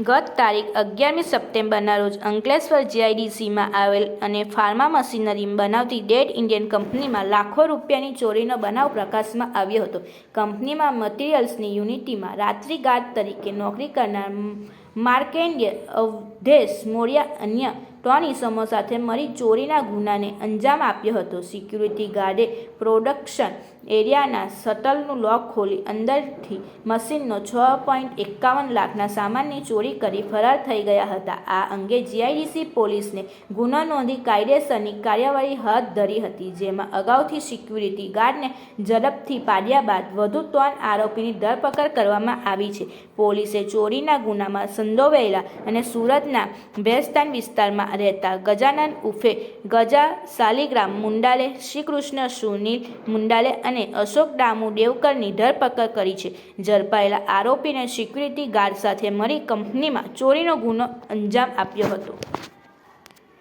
ગત તારીખ અગિયારમી સપ્ટેમ્બરના રોજ અંકલેશ્વર જીઆઈડીસીમાં આવેલ અને ફાર્મા મશીનરી બનાવતી ડેડ ઇન્ડિયન કંપનીમાં લાખો રૂપિયાની ચોરીનો બનાવ પ્રકાશમાં આવ્યો હતો. કંપનીમાં મટીરિયલ્સની યુનિટીમાં રાત્રિ ગાર્ડ તરીકે નોકરી કરનાર માર્કેન્ડ્ય અવધેશ મોરિયા અન્ય ત્રણ ઇસમો સાથે મળી ચોરીના ગુનાને અંજામ આપ્યો હતો. સિક્યુરિટી ગાર્ડે પ્રોડક્શન એરિયાના શટલનું લોક ખોલી અંદરથી મશીનનો છ પોઈન્ટ એકાવન લાખના સામાનની ચોરી કરી ફરાર થઈ ગયા હતા. આ અંગે જીઆઈડીસી પોલીસને ગુનો નોંધી કાયદેસરની કાર્યવાહી હાથ ધરી હતી, જેમાં અગાઉથી સિક્યુરિટી ગાર્ડને ઝડપથી પાડ્યા બાદ વધુ ત્રણ આરોપીની ધરપકડ કરવામાં આવી છે. પોલીસે ચોરીના ગુનામાં સંડોવાયેલા અને સુરતના ભેસ્તાન વિસ્તારમાં રહેતા ગજાનન ઉફે ગજા શાલિગ્રામ મુંડાલે શ્રીકૃષ્ણ સુનિલ મુંડાલે અને અશોક ડામુ દેવકરની ધરપકડ કરી છે. ઝડપાયેલા આરોપીને સિક્યુરિટી ગાર્ડ સાથે મળી કંપનીમાં ચોરીનો ગુનો અંજામ આપ્યો હતો.